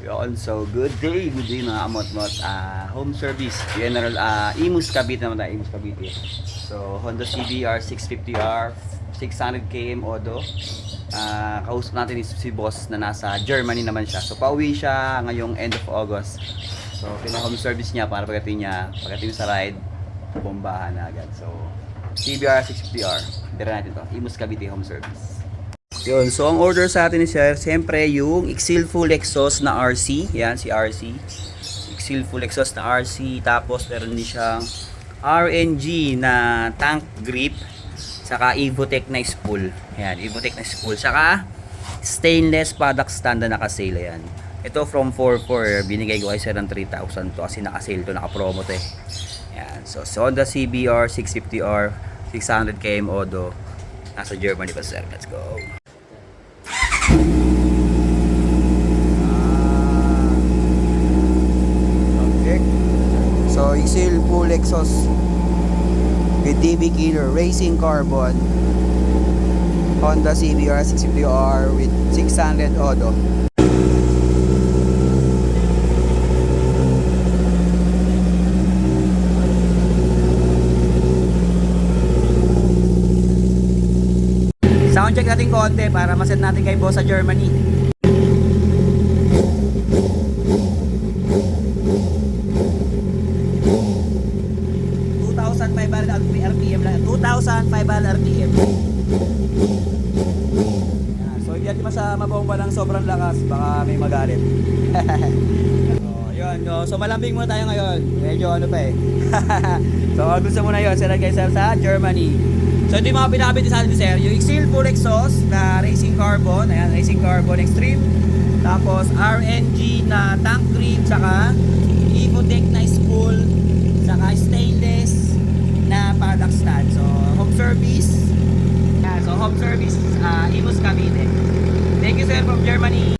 Yun, so good day, good day mga amot-mot. Ah, home service, general, ah, Imus Cavite naman tayo, Imus Cavite. So, Honda CBR 650R, 600 km Odo. Ah, kausap natin si boss na nasa Germany naman siya. So, pauwi siya ngayong end of August. So, pina-home service niya para pagdating niya, pagdating sa ride, bombahan na agad. So, CBR 650R. Tira natin to. Imus Cavite home service. Yun, so ang order sa atin is sir, siyempre yung Exil Full Exhaust na RC. Yan, si RC. Exil Full Exhaust na RC. Tapos meron din siyang RNG na tank grip. Saka Evotech na spool. Yan, Evotech na spool. Saka stainless product stand na naka-sale. Yan. Ito from 44, binigay ko kay sir ng 3,000 to kasi naka-sale to, naka-promo to eh. Yan, so, so Honda CBR 650R 600 km Odo. Nasa Germany pa sir. Let's go. Okay. So, Exil full exhaust with DB Killer Racing Carbon Honda CBR 650R with 600 Odo. Sound check natin konti para masend natin kay boss sa Germany. RPM lang. 2,500 RPM. So, hindi natin masa mabomba ng sobrang lakas. Baka may magalit. yun. No? So, malambing muna tayo ngayon. Medyo ano pa eh. so, gusto muna yun. Sila guys sa Germany. So, ito yung mga pinakabit sa atin sir. Yung Exil Full Exhaust na Racing Carbon. Ayan, Racing Carbon Extreme. Tapos, RNG na tank grip. Saka, Evotech na spool. Saka, stainless na product stand. So, home service. Yeah, so, home service, uh, Imus Cavite. Thank you, sir, from Germany.